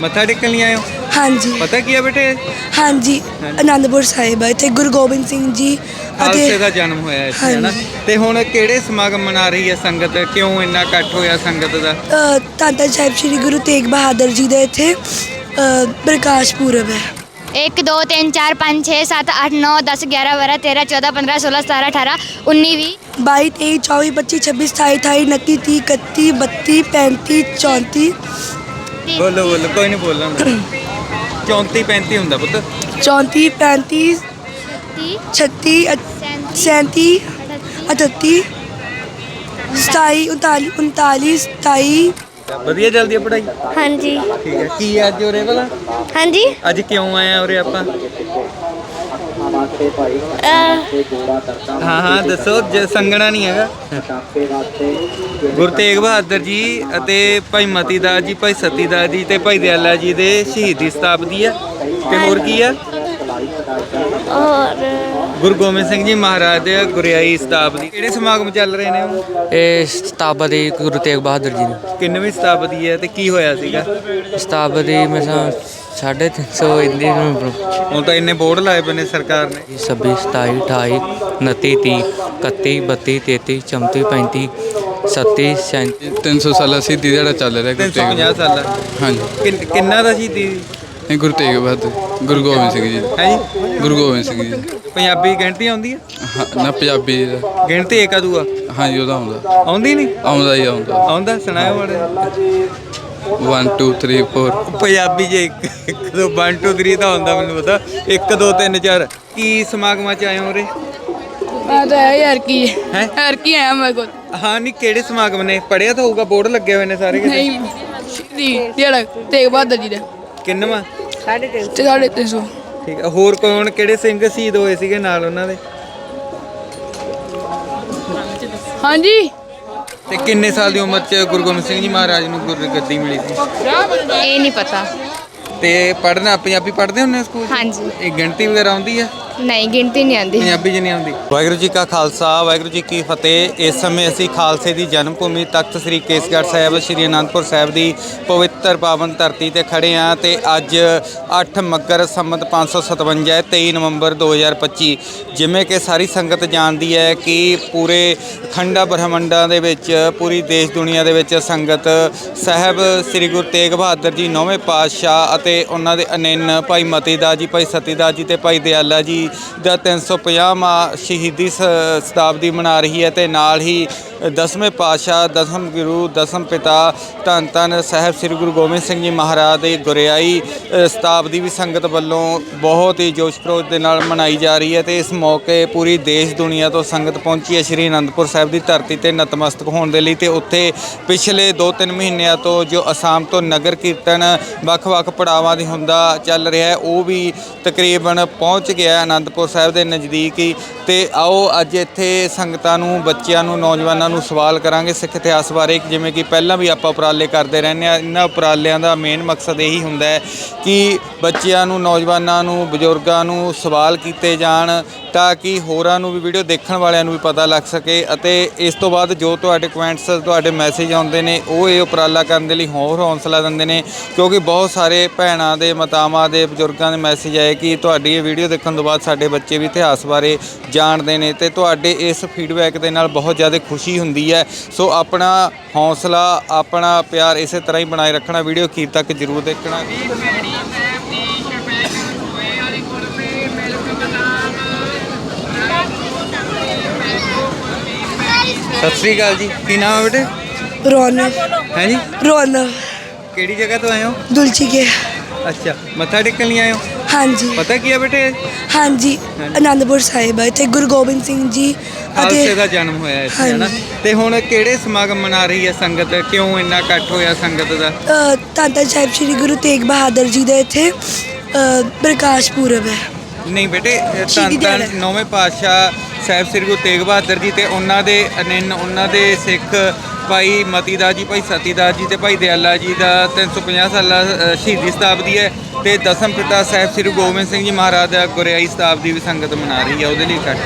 ਮੱਥਾ ਟੇਕਣ ਲਈ ਆਏ ਹੋ? ਹਾਂਜੀ। ਪਤਾ ਕੀ ਹੈ ਬੇਟੇ? ਹਾਂਜੀ ਆਨੰਦਪੁਰ ਸਾਹਿਬ ਹੈ ਇੱਥੇ ਗੁਰੂ ਗੋਬਿੰਦ ਸਿੰਘ ਜੀ ਖਾਲਸੇ ਅਤੇ ਦਾ ਜਨਮ ਹੋਇਆ ਇੱਥੇ ਹੈ ਨਾ? ਹਾਂਜੀ। ਤੇ ਹੁਣ ਕਿਹੜੇ ਸਮਾਗਮ ਮਨਾ ਰਹੀ ਹੈ ਸੰਗਤ? ਕਿਉਂ ਇੰਨਾ ਇਕੱਠ ਹੋਇਆ ਸੰਗਤ ਦਾ? ਅ, ਧੰਨ ਧੰਨ ਸਾਹਿਬ ਸ੍ਰੀ ਗੁਰੂ ਤੇਗ ਬਹਾਦਰ ਜੀ ਦਾ ਇੱਥੇ ਅ, ਪ੍ਰਕਾਸ਼ ਪੁਰਬ ਹੈ। 1 2 3 4 5 6 7 8 9 10 11 12 13 14 15 16 17 18 19 20 22 23 24 25 26 27 28 29 30 31 32 35 34 ਬੋਲੋ ਬੋਲੋ ਕੋਈ ਨਹੀਂ ਬੋਲਣਾ। 34 35 ਹੁੰਦਾ ਪੁੱਤ। 34 35 30 36 37 38 27 39 39 27 ਵਧੀਆ ਚੱਲਦੀ ਹੈ ਪੜ੍ਹਾਈ? ਹਾਂਜੀ। ਠੀਕ ਹੈ। ਕੀ ਹੈ ਅੱਜ ਉਰੇ ਵਾਲਾ? ਹਾਂਜੀ। ਅੱਜ ਕਿਉਂ ਆਏ ਆ ਉਰੇ ਆਪਾਂ? ਹਾਂ ਹਾਂ ਦੱਸੋ ਜੇ ਸੰਗਣਾ ਨਹੀਂ ਹੈਗਾ। ਗੁਰੂ ਤੇਗ ਬਹਾਦਰ ਜੀ ਅਤੇ ਭਾਈ ਮਤੀ ਦਾਸ ਜੀ ਭਾਈ ਸਤੀ ਦਾਸ ਜੀ ਤੇ ਭਾਈ ਦਿਆਲਾ ਜੀ ਦੇ ਸ਼ਹੀਦੀ ਸਤਾਬਦੀ ਆ। ਤੇ ਹੋਰ ਕੀ ਆ? ਔਰ ਗੁਰੂ ਗੋਬਿੰਦ ਸਿੰਘ ਜੀ ਮਹਾਰਾਜ ਦੇ ਗੁਰਿਆਈ ਸਤਾਬਦੀ ਕਿਹੜੇ ਸਮਾਗਮ ਚੱਲ ਰਹੇ ਨੇ ਉਹ? ਇਹ ਸਤਾਬਦੀ ਗੁਰੂ ਤੇਗ ਬਹਾਦਰ ਜੀ ਦੀ ਕਿੰਨਵੀਂ ਸਤਾਬਦੀ ਹੈ ਤੇ ਕੀ ਹੋਇਆ ਸੀਗਾ? ਸਤਾਬਦੀ ਮਸਾਂ 350 ਇੰਦੀ ਨੂੰ ਹੁਣ ਤਾਂ ਇੰਨੇ ਬੋਰਡ ਲਾਏ ਪਏ ਨੇ ਸਰਕਾਰ ਨੇ। 26 27 28 29 30 31 32 33 34 35 37 37 300 ਸਾਲਾ ਸਿੱਧੀ ਜਿਹੜਾ ਚੱਲ ਰਿਹਾ ਗੁਰੂ ਤੇਗ 350 ਸਾਲ। ਹਾਂਜੀ। ਕਿੰਨ- ਕਿੰਨਾ ਦਾ ਸ਼ਹੀਦੀ ਇਹ ਗੁਰੂ ਤੇਗ ਬਹਾਦਰ ਗੁਰੂ ਗੋਬਿੰਦ ਸਿੰਘ ਜੀ ਹੈ ਜੀ? ਗੁਰੂ ਗੋਬਿੰਦ ਸਿੰਘ ਜੀ ਪੰਜਾਬੀ ਗਿਣਤੀ ਆਉਂਦੀ ਹੈ ਹਾਂ, ਨਾ ਪੰਜਾਬੀ ਦਾ। ਗਿਣਤੀ ਏਕਾ ਦੂਆ? ਹਾਂਜੀ ਉਹਦਾ ਆਉਂਦਾ। ਆਉਂਦੀ ਨਹੀਂ ਆਉਂਦਾ ਹੀ ਆਉਂਦਾ। ਆਉਂਦਾ? ਸੁਣਾਓ ਮਾੜੇ 1 2 3 4 ਪੰਜਾਬੀ ਜੇ 1 2 1 2 3 ਤਾਂ ਹੁੰਦਾ ਮੈਨੂੰ ਪਤਾ। 1 2 3 4 ਕੀ ਸਮਾਗਮਾਂ ਚ ਆਏ ਹੋ ਰੇ ਮੈਂ ਤਾਂ ਹੈ ਯਾਰ ਕੀ। ਹੈਂ? ਯਾਰ ਕੀ ਆਇਆ ਮੇਰੇ ਕੋਲ? ਹਾਂ ਨਹੀਂ ਕਿਹੜੇ ਸਮਾਗਮ ਨੇ? ਪੜਿਆ ਤਾਂ ਹੋਊਗਾ ਬੋਰਡ ਲੱਗੇ ਹੋਏ ਨੇ ਸਾਰੇ ਕਿਤੇ। ਨਹੀਂ ਦੀ ਜਿਹੜਾ ਤੇਗ ਬਹਾਦਰ ਜੀ ਦਾ। ਕਿੰਨਵਾਂ? ਤੇ ਸਾਢੇ ਤਿੰਨ ਸੌ। ਠੀਕ ਹੈ ਹੋਰ ਕੌਣ ਕਿਹੜੇ ਸਿੰਘ ਸ਼ਹੀਦ ਹੋਏ ਸੀਗੇ ਨਾਲ ਉਹਨਾਂ ਦੇ? ਹਾਂਜੀ? ਤੇ ਕਿੰਨੇ ਸਾਲ ਦੀ ਉਮਰ ਚ ਗੁਰੂ ਗੋਬਿੰਦ ਸਿੰਘ ਜੀ ਮਹਾਰਾਜ ਨੂੰ ਗੁਰ ਗੱਦੀ ਮਿਲੀ ਸੀ? ਇਹ ਨਹੀਂ ਪਤਾ। ਤੇ ਪੜ੍ਹਨਾ ਪੰਜਾਬੀ ਪੜ੍ਹਦੇ ਹੁੰਦੇ ਸਕੂਲ 'ਚ? ਹਾਂਜੀ। ਇਹ ਗਿਣਤੀ ਵਗੈਰਾ ਆਉਂਦੀ ਆ ਨਹੀਂ ਗਿਣਤੀ ਨਹੀਂ ਆਂਦੀ ਪੰਜਾਬੀ 'ਚ ਨਹੀਂ ਆਉਂਦੀ। ਵਾਹਿਗੁਰੂ ਜੀ ਕਾ ਖਾਲਸਾ ਵਾਹਿਗੁਰੂ ਜੀ ਕੀ ਫਤਿਹ। ਇਸ ਸਮੇਂ ਅਸੀਂ ਖਾਲਸੇ ਦੀ ਜਨਮ ਭੂਮੀ ਤਖਤ ਸ੍ਰੀ ਕੇਸਗੜ੍ਹ ਸਾਹਿਬ ਸ੍ਰੀ ਅਨੰਦਪੁਰ ਸਾਹਿਬ ਦੀ ਪਵਿੱਤਰ ਪਾਵਨ ਧਰਤੀ ਤੇ ਖੜੇ ਆ ਤੇ ਅੱਜ 8 ਮੱਗਰ ਸੰਮਤ 557 23 ਨਵੰਬਰ 2025 ਜਿਵੇਂ ਕਿ ਸਾਰੀ ਸੰਗਤ ਜਾਣਦੀ ਹੈ ਕਿ ਪੂਰੇ ਖੰਡਾ ਬ੍ਰਹਮੰਡਾਂ ਦੇ ਵਿੱਚ ਪੂਰੀ ਦੇਸ਼ ਦੁਨੀਆ ਦੇ ਵਿੱਚ ਸੰਗਤ ਸਾਹਿਬ ਸ੍ਰੀ ਗੁਰੂ ਤੇਗ ਬਹਾਦਰ ਜੀ ਨੌਵੇਂ ਪਾਤਸ਼ਾਹ ਅਤੇ ਉਹਨਾਂ ਦੇ ਅਨੰਨ ਭਾਈ ਮਤੀ ਦਾਸ ਜੀ ਭਾਈ ਸਤੀ ਦਾਸ ਜੀ ਤੇ ਭਾਈ ਦਿਆਲਾ ਜੀ ਦਾ 350ਵਾਂ ਸ਼ਹੀਦੀ ਸ- ਸ਼ਤਾਬਦੀ ਮਨਾ ਰਹੀ ਹੈ ਤੇ ਨਾਲ ਹੀ ਦਸਵੇਂ ਪਾਤਸ਼ਾਹ ਦਸਮ ਗੁਰੂ ਦਸਮ ਪਿਤਾ ਧੰਨ ਧੰਨ ਸਾਹਿਬ ਸ੍ਰੀ ਗੁਰੂ ਗੋਬਿੰਦ ਸਿੰਘ ਜੀ ਮਹਾਰਾਜ ਦੇ ਗੁਰਿਆਈ ਸ਼ਤਾਬਦੀ ਵੀ ਸੰਗਤ ਵੱਲੋਂ ਬਹੁਤ ਹੀ ਜੋਸ਼ ਖਰੋਸ਼ ਦੇ ਨਾਲ ਮਨਾਈ ਜਾ ਰਹੀ ਹੈ ਤੇ ਇਸ ਮੌਕੇ ਪੂਰੀ ਦੇਸ਼ ਦੁਨੀਆ ਤੋਂ ਸੰਗਤ ਪਹੁੰਚੀ ਹੈ ਸ੍ਰੀ ਅਨੰਦਪੁਰ ਸਾਹਿਬ ਦੀ ਧਰਤੀ ਤੇ ਨਤਮਸਤਕ ਹੋਣ ਦੇ ਲਈ ਤੇ ਉੱਥੇ ਪਿਛਲੇ 2-3 ਮਹੀਨਿਆਂ ਤੋਂ ਜੋ ਅਸਾਮ ਤੋਂ ਨਗਰ ਕੀਰਤਨ ਵੱਖ-ਵੱਖ ਪੜਾਵਾਂ ਦੀ ਹੁੰਦਾ ਚੱਲ ਰਿਹਾ ਹੈ, ਉਹ ਵੀ ਤਕਰੀਬਨ ਪਹੁੰਚ ਗਿਆ ਹੈ। ਅਨੰਦਪੁਰ ਸਾਹਿਬ ਦੇ ਨਜ਼ਦੀਕ ਹੀ। ਤੇ ਆਓ ਅੱਜ ਇੱਥੇ ਸੰਗਤਾਂ ਨੂੰ, ਬੱਚਿਆਂ ਨੂੰ, ਨੌਜਵਾਨਾਂ ਨੂੰ ਸਵਾਲ ਕਰਾਂਗੇ ਸਿੱਖ ਇਤਿਹਾਸ ਬਾਰੇ। ਜਿਵੇਂ ਕਿ ਪਹਿਲਾਂ ਵੀ ਆਪਾਂ ਉਪਰਾਲੇ ਕਰਦੇ ਰਹਿੰਦੇ ਆ ਇਹਨਾਂ ਉਪਰਾਲਿਆਂ ਦਾ ਮੇਨ ਮਕਸਦ ਇਹੀ ਹੁੰਦਾ ਹੈ ਕਿ ਬੱਚਿਆਂ ਨੂੰ, ਨੌਜਵਾਨਾਂ ਨੂੰ, ਬਜ਼ੁਰਗਾਂ ਨੂੰ ਸਵਾਲ ਕੀਤੇ ਜਾਣ ਤਾਂ ਕਿ ਹੋਰਾਂ ਨੂੰ ਵੀ ਵੀਡੀਓ ਦੇਖਣ ਵਾਲਿਆਂ ਨੂੰ ਵੀ ਪਤਾ ਲੱਗ ਸਕੇ। ਅਤੇ ਇਸ ਤੋਂ ਬਾਅਦ ਜੋ ਤੁਹਾਡੇ ਕਮੈਂਟਸ ਤੁਹਾਡੇ ਮੈਸੇਜ ਆਉਂਦੇ ਨੇ, ਉਹ ਇਹ ਉਪਰਾਲਾ ਕਰਨ ਦੇ ਲਈ ਹੋਰ ਹੌਸਲਾ ਦਿੰਦੇ ਨੇ। ਕਿਉਂਕਿ ਬਹੁਤ ਸਾਰੇ ਭੈਣਾਂ ਦੇ, ਮਾਤਾਵਾਂ ਦੇ, ਬਜ਼ੁਰਗਾਂ ਦੇ ਮੈਸੇਜ ਆਏ ਕਿ ਤੁਹਾਡੀ ਇਹ ਵੀਡੀਓ ਦੇਖਣ ਤੋਂ ਬਾਅਦ ਸਾਡੇ ਬੱਚੇ ਵੀ ਇਤਿਹਾਸ ਬਾਰੇ ਜਾਣਦੇ ਨੇ ਤੇ ਤੁਹਾਡੇ ਇਸ ਫੀਡਬੈਕ ਦੇ ਨਾਲ ਬਹੁਤ ਜ਼ਿਆਦਾ ਖੁਸ਼ੀ ਹੁੰਦੀ ਹੈ। ਸੋ ਆਪਣਾ ਹੌਸਲਾ ਆਪਣਾ ਪਿਆਰ ਇਸੇ ਤਰ੍ਹਾਂ ਹੀ ਬਣਾਏ ਰੱਖਣਾ ਵੀਡੀਓ ਅਖੀਰ ਤੱਕ ਜ਼ਰੂਰ ਦੇਖਣਾ। ਸਤਿ ਸ੍ਰੀ ਅਕਾਲ ਜੀ ਕੀ ਨਾਮ ਹੈ ਬੇਟੇ? ਰੌਨਕ ਹੈ ਜੀ? ਰੌਨਕ ਕਿਹੜੀ ਜਗ੍ਹਾ ਤੋਂ ਆਏ ਹੋ? ਦੁਲਚੀ ਕੇ ਅੱਛਾ ਮੱਥਾ ਟੇਕਣ ਲਈ ਆਏ ਹੋ? ਹਾਂਜੀ। ਪਤਾ ਕੀ ਹੈ ਬੇਟੇ? ਹਾਂਜੀ ਆਨੰਦਪੁਰ ਸਾਹਿਬ ਹੈ ਇੱਥੇ ਗੁਰੂ ਗੋਬਿੰਦ ਸਿੰਘ ਜੀ ਖਾਲਸੇ ਅਤੇ ਦਾ ਜਨਮ ਹੋਇਆ ਇੱਥੇ ਹੈ ਨਾ? ਹਾਂਜੀ। ਤੇ ਹੁਣ ਕਿਹੜੇ ਸਮਾਗਮ ਮਨਾ ਰਹੀ ਹੈ ਸੰਗਤ? ਕਿਉਂ ਇੰਨਾ ਇਕੱਠ ਹੋਇਆ ਸੰਗਤ ਦਾ? ਅ, ਧੰਨ ਧੰਨ ਸਾਹਿਬ ਸ੍ਰੀ ਗੁਰੂ ਤੇਗ ਬਹਾਦਰ ਜੀ ਦਾ ਇੱਥੇ ਅ, ਪ੍ਰਕਾਸ਼ ਪੁਰਬ ਹੈ। ਨਹੀਂ ਬੇਟੇ ਸ਼ਹੀਦੀ ਧੰਨ ਦਿਹਾੜਾ। ਨੌਵੇਂ ਪਾਤਸ਼ਾਹ ਸਾਹਿਬ ਸ੍ਰੀ ਗੁਰੂ ਤੇਗ ਬਹਾਦਰ ਜੀ ਤੇ ਉਹਨਾਂ ਦੇ ਅਨੰਨ ਉਹਨਾਂ ਦੇ ਸਿੱਖ ਭਾਈ ਮਤੀ ਦਾਸ ਜੀ ਭਾਈ ਸਤੀ ਦਾਸ ਜੀ ਤੇ ਭਾਈ ਦਿਆਲਾ ਜੀ ਦਾ 350 ਸਾਲਾ ਸ਼ਹੀਦੀ ਸ਼ਤਾਬਦੀ ਹੈ ਤੇ ਦਸਮ ਪਿਤਾ ਸਾਹਿਬ ਸ੍ਰੀ ਗੋਬਿੰਦ ਸਿੰਘ ਜੀ ਮਹਾਰਾਜ ਦਾ ਗੁਰਿਆਈ ਸ਼ਤਾਬਦੀ ਵੀ ਸੰਗਤ ਮਨਾ ਰਹੀ ਹੈ ਉਹਦੇ ਲਈ ਇਕੱਠ।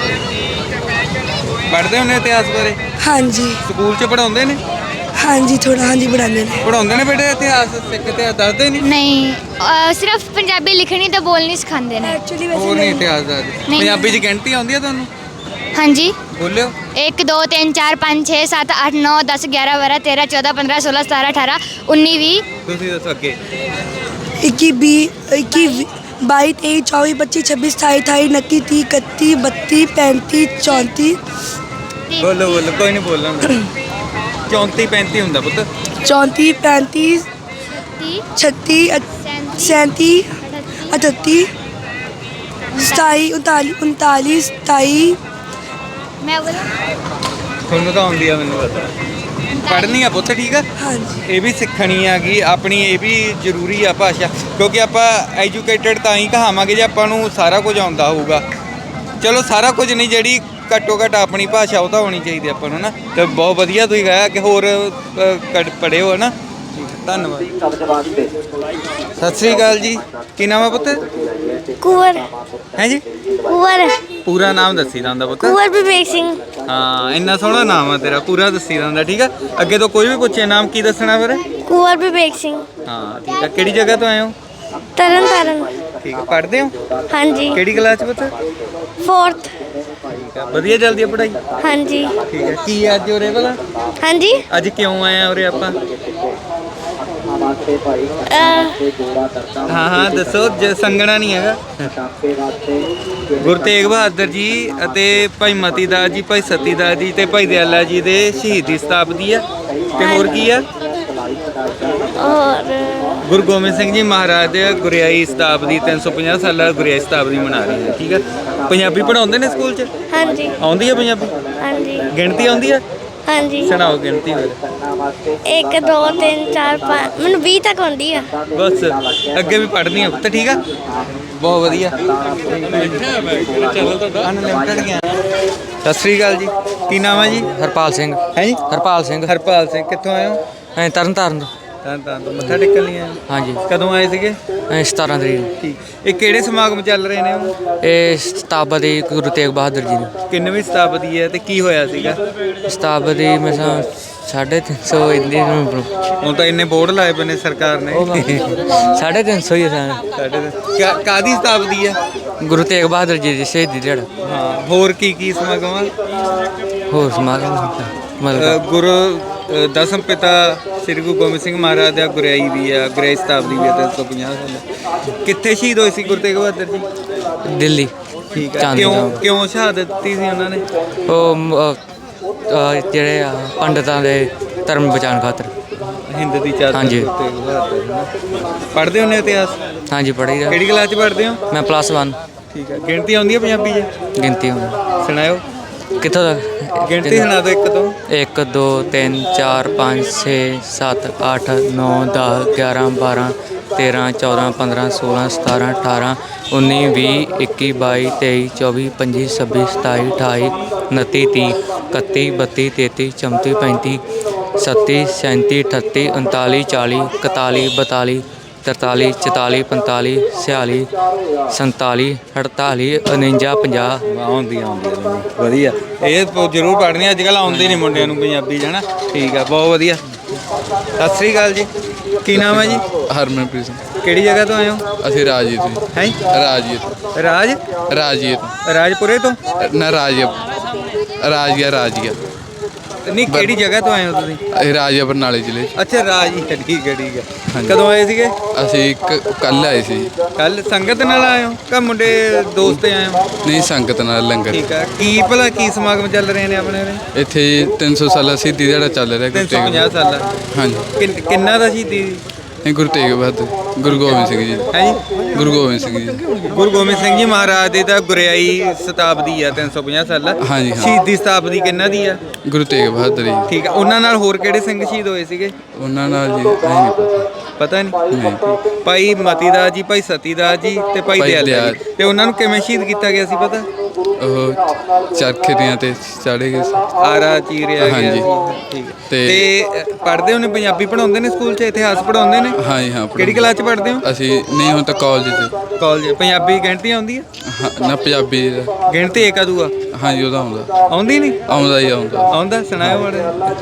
ਪੜ੍ਹਦੇ ਹੁੰਦੇ ਇਤਿਹਾਸ ਬਾਰੇ? ਹਾਂਜੀ। ਸਕੂਲ 'ਚ ਪੜਾਉਂਦੇ ਨੇ? ਹਾਂਜੀ ਥੋੜਾ ਹਾਂਜੀ ਪੜਾਉਂਦੇ ਨੇ। ਪੜਾਉਂਦੇ ਨੇ ਬੇਟੇ ਇਤਿਹਾਸ ਸਿੱਖ ਇਤਿਹਾਸ ਦੱਸਦੇ ਨਹੀਂ? ਨਹੀਂ ਸਿਰਫ ਪੰਜਾਬੀ ਲਿਖਣੀ ਤੇ ਬੋਲਣੀ ਸਿਖਾਉਂਦੇ ਨੇ। ਐਕਚੁਅਲੀ ਹੋਰ ਨਹੀਂ ਇਤਿਹਾਸ ਦੱਸਦੇ। ਨਹੀਂ। ਪੰਜਾਬੀ ਚ ਗਿਣਤੀ ਆਉਂਦੀ ਆ ਤੁਹਾਨੂੰ? ਹਾਂਜੀ। ਬੋਲਿਓ। 1 2 3 4 5 6 7 8 9 10 11 12 13 14 15 16 17 18 19 20 ਤੁਸੀਂ ਦੱਸੋ ਅੱਗੇ। 21 20 21 22 23 24 25 26 27 28 29 30 31 32 35 34 ਬੋਲੋ ਬੋਲੋ ਕੋਈ ਨਹੀਂ ਬੋਲਣਾ 34 35 ਹੁੰਦਾ ਪੁੱਤ। 34 35 30 36 37 38 27 39 39 27 ਮੈਂ ਬੋਲਾਂ? ਤੁਹਾਨੂੰ ਤਾਂ ਆਉਂਦੀ ਆ ਮੈਨੂੰ ਪਤਾ। ਪੜ੍ਹਨੀ ਆ ਪੁੱਤ ਠੀਕ ਆ? ਹਾਂਜੀ। ਇਹ ਵੀ ਸਿੱਖਣੀ ਹੈਗੀ ਆਪਣੀ ਇਹ ਵੀ ਜ਼ਰੂਰੀ ਆ ਭਾਸ਼ਾ। ਕਿਉਂਕਿ ਆਪਾਂ ਐਜੂਕੇਟਡ ਤਾਂ ਹੀ ਕਹਾਵਾਂਗੇ ਜੇ ਆਪਾਂ ਨੂੰ ਸਾਰਾ ਕੁਝ ਆਉਂਦਾ ਹੋਊਗਾ। ਚਲੋ ਸਾਰਾ ਕੁਝ ਨਹੀਂ ਜਿਹੜੀ ਘੱਟੋ ਘੱਟ ਆਪਣੀ ਭਾਸ਼ਾ ਉਹ ਤਾਂ ਹੋਣੀ ਚਾਹੀਦੀ ਆਪਾਂ ਨੂੰ ਨਾ। ਤੇ ਬਹੁਤ ਵਧੀਆ ਤੁਸੀਂ ਗਾਇਆ ਕਿ ਹੋਰ ਪੜਿਓ ਹੈ ਨਾ। ਧੰਨਵਾਦ। ਸਤਿ ਸ੍ਰੀ ਅਕਾਲ ਜੀ। ਕੀ ਨਾਮ ਹੈ ਪੁੱਤ? ਕੁਵਰ। ਹੈ ਜੀ? ਕੁਵਰ। ਪੂਰਾ ਨਾਮ ਦੱਸੀ ਦਾ ਹੁੰਦਾ ਪੁੱਤ। ਕੁਵਰ ਵਿਵੇਕ ਸਿੰਘ। ਹਾਂ ਇੰਨਾ ਸੋਹਣਾ ਨਾਮ ਆ ਤੇਰਾ ਪੂਰਾ ਦੱਸੀ ਦਾ ਹੁੰਦਾ ਠੀਕ ਆ? ਅੱਗੇ ਤੋਂ ਕੋਈ ਵੀ ਪੁੱਛੇ ਨਾਮ ਕੀ ਦੱਸਣਾ ਫਿਰ? ਕੁਵਰ ਵਿਵੇਕ ਸਿੰਘ। ਹਾਂ ਠੀਕ ਆ। ਕਿਹੜੀ ਜਗ੍ਹਾ ਤੋਂ ਆਏ ਹੋ? ਤਰਨ ਤਾਰਨ। ਠੀਕ ਆ ਪੜ੍ਹਦੇ ਹੋ? ਹਾਂਜੀ। ਕਿਹੜੀ ਕਲਾਸ ਚ ਪੁੱਤ? ਫੋਰਥ। ਠੀਕ ਆ ਵਧੀਆ ਚੱਲਦੀ ਆ ਪੜ੍ਹਾਈ? ਹਾਂਜੀ। ਠੀਕ ਆ ਕੀ ਅੱਜ ਉਰੇ ਭਲਾ? ਹਾਂਜੀ। ਅੱਜ ਕਿਉਂ ਆਏ ਆ ਉਰੇ ਆਪਾਂ? ਹਾਂ ਹਾਂ ਦੱਸੋ ਜੇ ਸੰਗਣਾ ਨਹੀਂ ਹੈਗਾ। ਗੁਰੂ ਤੇਗ ਬਹਾਦਰ ਜੀ ਅਤੇ ਭਾਈ ਮਤੀ ਦਾਸ ਜੀ ਭਾਈ ਸਤੀ ਦਾਸ ਜੀ ਤੇ ਭਾਈ ਦਿਆਲਾ ਜੀ ਦੇ ਸ਼ਹੀਦੀ ਸਤਾਬਦੀ ਆ ਤੇ ਹੋਰ ਕੀ ਆ ਔਰ ਗੁਰੂ ਗੋਬਿੰਦ ਸਿੰਘ ਜੀ ਮਹਾਰਾਜ ਦੇ ਗੁਰਿਆਈ ਸਤਾਬਦੀ 350 ਸਾਲਾ ਗੁਰਿਆਈ ਸਤਾਬਦੀ ਮਨਾ ਰਹੇ ਹਾਂ ਠੀਕ ਆ ਪੰਜਾਬੀ ਪੜਾਉਂਦੇ ਨੇ ਸਕੂਲ 'ਚ? ਹਾਂਜੀ। ਆਉਂਦੀ ਆ ਪੰਜਾਬੀ? ਹਾਂਜੀ। ਗਿਣਤੀ ਆਉਂਦੀ ਆ ਹਾਂਜੀ। ਸੁਣਾਓ ਗਿਣਤੀ ਫਿਰ 1 2 3 4 5 ਮੈਨੂੰ 20 ਤੱਕ ਆਉਂਦੀ ਆ। ਬਸ ਅੱਗੇ ਵੀ ਪੜ੍ਹਨੀ ਆ। ਪੁੱਤ ਠੀਕ ਆ? ਬਹੁਤ ਵਧੀਆ। ਅਨਲਿਮਟਿਡ ਗਿਆ ਸਤਿ ਸ੍ਰੀ ਅਕਾਲ ਜੀ। ਕੀ ਨਾਮ ਹੈ ਜੀ? ਹਰਪਾਲ ਸਿੰਘ। ਹੈ ਜੀ? ਹਰਪਾਲ ਸਿੰਘ। ਹਰਪਾਲ ਸਿੰਘ ਕਿੱਥੋਂ ਆਏ ਹੋ? ਐ ਤਰਨ ਤਾਰਨ ਤੋਂ। ਤਾਂ ਤਾਂ ਤੋਂ ਮੱਥਾ ਟੇਕਣ ਲਈ ਆਏ ਹੋ? ਹਾਂਜੀ। ਕਦੋਂ ਆਏ ਸੀਗੇ? ਐ 17 ਤਰੀਕ ਨੂੰ। ਠੀਕ। ਇਹ ਕਿਹੜੇ ਸਮਾਗਮ ਚੱਲ ਰਹੇ ਨੇ ਉਹ? ਇਹ ਸਤਾਬਦੀ ਗੁਰੂ ਤੇਗ ਬਹਾਦਰ ਜੀ ਦੀ। ਕਿੰਨਵੀਂ ਸਤਾਬਦੀ ਹੈ ਤੇ ਕੀ ਹੋਇਆ ਸੀਗਾ? ਸਤਾਬਦੀ ਮੈਂ ਸਾ 350 ਇੰਦੀ ਨੂੰ ਹੁਣ ਤਾਂ ਇੰਨੇ ਬੋਰਡ ਲਾਏ ਪਏ ਨੇ ਸਰਕਾਰ ਨੇ। ਉਹ 350 ਹੀ ਹੈ ਸਾਡੇ ਤੇ। ਕਾ- ਕਾਹਦੀ ਸਤਾਬਦੀ ਹੈ? ਗੁਰੂ ਤੇਗ ਬਹਾਦਰ ਜੀ ਦੀ ਸ਼ਹੀਦੀ ਦਿਹਾੜਾ। ਹਾਂ ਹੋਰ ਕੀ ਕੀ ਸਮਾਗਮ ਆ? ਹੋਰ ਸਮਾਗਮ ਅ, ਗੁਰੂ ਅ, ਦਸਮ ਪਿਤਾ ਸ੍ਰੀ ਗੁਰੂ ਗੋਬਿੰਦ ਸਿੰਘ ਮਹਾਰਾਜ ਦਾ ਗੁਰਿਆਈ ਵੀ ਆ ਗੁਰਿਆਈ ਸਤਾਬਦੀ ਵੀ ਆ 350 ਸਾਲ ਕਿੱਥੇ ਸ਼ਹੀਦ ਹੋਏ ਸੀ ਗੁਰੂ ਤੇਗ ਬਹਾਦਰ ਜੀ? ਦਿੱਲੀ ਠੀਕ ਹੈ ਚਾਂਦੀ ਕਿਉਂ ਚੌਂਕ। ਕਿਉਂ ਸ਼ਹਾਦਤ ਦਿੱਤੀ ਸੀ ਉਹਨਾਂ ਨੇ? ਉਹ ਮ- ਜਿਹੜੇ ਆ ਪੰਡਤਾਂ ਦੇ ਧਰਮ ਬਚਾਉਣ ਖਾਤਰ। ਹਿੰਦ ਦੀ ਚਾਦਰ ਹਾਂਜੀ। ਗੁਰੂ ਤੇਗ ਬਹਾਦਰ ਪੜ੍ਹਦੇ ਹੁੰਦੇ ਇਤਿਹਾਸ? ਹਾਂਜੀ ਪੜ੍ਹੀ ਦਾ। ਕਿਹੜੀ ਕਲਾਸ ਚ ਪੜ੍ਹਦੇ ਹੋ? ਮੈਂ ਪਲੱਸ 1 ਠੀਕ ਹੈ ਗਿਣਤੀ ਆਉਂਦੀ ਹੈ ਪੰਜਾਬੀ 'ਚ? ਗਿਣਤੀ ਹੁਣ ਸੁਣਾਓ ਕਿੱਥੋਂ ਤੱਕ? ਗਿਣਤੀ ਸੁਣਾ ਦਿਓ ਇੱਕ ਤੋਂ। 1 2 3 4 5 6 7 8 9 10 11 12 13 14 15 16 17 18 19 20 21 22 23 24 25 26 27 28 29 30 31 32 33 34 35 37 37 38 39 40 41 42 43 44 45 46 47 48 49 50 ਆਉਂਦੀ ਵਧੀਆ। ਇਹ ਜ਼ਰੂਰ ਪੜ੍ਹਨੀ ਅੱਜ ਕੱਲ ਆਉਂਦੇ ਨਹੀਂ ਮੁੰਡਿਆਂ ਨੂੰ ਪੰਜਾਬੀ ਜਣਾ ਠੀਕ ਆ ਬਹੁਤ ਵਧੀਆ। ਸਤਿ ਸ੍ਰੀ ਅਕਾਲ ਜੀ। ਕੀ ਨਾਮ ਹੈ ਜੀ? ਹਰਮਨਪ੍ਰੀਤ ਸਿੰਘ। ਕਿਹੜੀ ਜਗ੍ਹਾ ਤੋਂ ਆਏ ਹੋ? ਅਸੀਂ ਰਾਜੀਤ ਤੋਂ ਹੈ? ਰਾਜੀਤ। ਰਾਜ? ਰਾਜੀਤ। ਰਾਜਪੁਰੇ ਤੋਂ? ਨਾ ਰਾਜੀਆ। ਰਾਜੀਆ ਰਾਜੀਆ। ਨਹੀਂ ਕਿਹੜੀ ਜਗ੍ਹਾ ਤੋਂ ਆਏ ਹੋ ਤੁਸੀਂ? ਅਸੀਂ ਰਾਜੀਆ ਬਰਨਾਲੇ ਜ਼ਿਲ੍ਹੇ 'ਚ। ਅੱਛਾ ਰਾਜ ਹੀ ਹੈ, ਠੀਕ ਹੈ ਠੀਕ ਹੈ ਹਾਂਜੀ। ਕਦੋਂ ਆਏ ਸੀਗੇ? ਅਸੀਂ ਕੱਲ ਆਏ ਸੀ। ਕੱਲ ਸੰਗਤ ਨਾਲ ਆਏ ਹੋ? ਕਾ ਮੁੰਡੇ ਦੋਸਤ ਆਏ ਹੋ? ਨਹੀਂ ਸੰਗਤ ਨਾਲ ਲੰਗਰ। ਠੀਕ ਹੈ ਕੀ ਭਲਾ ਕੀ ਸਮਾਗਮ ਚੱਲ ਰਹੇ ਨੇ ਆਪਣੇ ਉਰੇ? ਇੱਥੇ 300 ਸਾਲਾ ਸ਼ਹੀਦੀ ਦਿਹਾੜਾ ਚੱਲ ਰਿਹਾ ਗੁਰੂ ਤੇਗ 350 ਸਾਲਾ। ਹਾਂਜੀ। ਕਿੰਨ- ਕਿੰਨਾ ਦਾ ਸ਼ਹੀਦੀ? ਇਹ ਗੁਰੂ ਤੇਗ ਬਹਾਦਰ ਗੁਰੂ ਗੋਬਿੰਦ ਸਿੰਘ ਜੀ। ਹੈ ਜੀ? ਗੁਰੂ ਗੋਬਿੰਦ ਸਿੰਘ ਜੀ। ਗੁਰੂ ਗੋਬਿੰਦ ਸਿੰਘ ਜੀ ਮਹਾਰਾਜ ਦੇ ਤਾਂ ਗੁਰਿਆਈ ਸ਼ਤਾਬਦੀ ਆ 350 ਸਾਲਾ। ਹਾਂਜੀ, ਹਾਂ। ਸ਼ਹੀਦੀ ਸ਼ਤਾਬਦੀ ਕਿੰਨਾ ਦੀ ਆ? ਗੁਰੂ ਤੇਗ ਬਹਾਦਰ ਜੀ। ਠੀਕ ਆ ਉਹਨਾਂ ਨਾਲ ਹੋਰ ਕਿਹੜੇ ਸਿੰਘ ਸ਼ਹੀਦ ਹੋਏ ਸੀਗੇ? ਉਹਨਾਂ ਨਾਲ ਜੀ ਐ ਨਹੀਂ ਪਤਾ। ਪਤਾ ਨਹੀਂ? ਨਹੀਂ ਭਾਈ ਮਤੀਦਾਸ ਜੀ ਭਾਈ ਸਤੀਦਾਸ ਜੀ ਤੇ ਭਾਈ ਭਾਈ ਦਿਆਲਾ ਦਿਆਲ। ਜੀ ਤੇ ਉਹਨਾਂ ਨੂੰ ਕਿਵੇਂ ਸ਼ਹੀਦ ਕੀਤਾ ਗਿਆ ਸੀ ਪਤਾ? ਉਹ ਚਰਖੇ ਦੀਆਂ ਤੇ ਚਾੜੇ ਗਏ ਸੀ। ਆਰਾ ਚੀਰਿਆ ਗਿਆ ਹਾਂਜੀ। ਸੀ ਠੀਕ ਹੈ। ਤੇ- ਤੇ ਪੜ੍ਹਦੇ ਹੋਣੇ ਪੰਜਾਬੀ ਪੜਾਉਂਦੇ ਨੇ ਸਕੂਲ 'ਚ? ਇਤਿਹਾਸ ਪੜਾਉਂਦੇ ਨੇ? ਹਾਂਜੀ ਹਾਂ ਕਿਹੜੀ ਕਲਾਸ 'ਚ ਪੜ੍ਹਦੇ ਹੋ? ਅਸੀਂ ਨਹੀਂ ਹੁਣ ਤਾਂ ਕਾਲਜ 'ਚ। ਕਾਲਜ ਪੰਜਾਬੀ ਗਿਣਤੀ ਆਉਂਦੀ ਹਾਂ, ਨਾ ਪੰਜਾਬੀ ਦਾ। ਗਿਣਤੀ ਏਕਾ ਦੂਆ? ਹਾਂਜੀ ਉਹਦਾ ਆਉਂਦਾ। ਆਉਂਦੀ ਨਹੀਂ? ਆਉਂਦਾ ਹੀ ਆਉਂਦਾ। ਆਉਂਦਾ? ਸੁਣਾਓ ਮਾੜਾ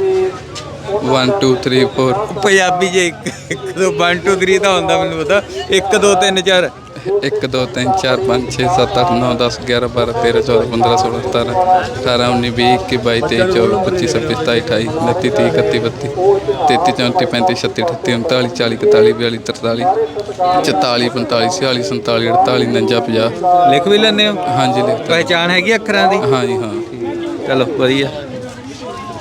1 2 3 4 ਪੰਜਾਬੀ ਜੇ 1 2 1 2 3 ਤਾਂ ਹੁੰਦਾ ਮੈਨੂੰ ਪਤਾ। 1 2 3 4 1 2 3 4 5 6 7 8 9 10 11 12 13 14 15 16 17 18 19 20 21 22 23 24 25 26 27 28 29 30 31 32 33 44 45 47 48 49 50 ਲਿਖ ਵੀ ਲੈਂਦੇ ਹੋ ਹਾਂਜੀ ਲਿਖਤਾ ਪਹਿਚਾਣ ਹੈਗੀ ਅੱਖਰਾਂ ਦੀ ਹਾਂਜੀ ਹਾਂ ਚਲੋ ਵਧੀਆ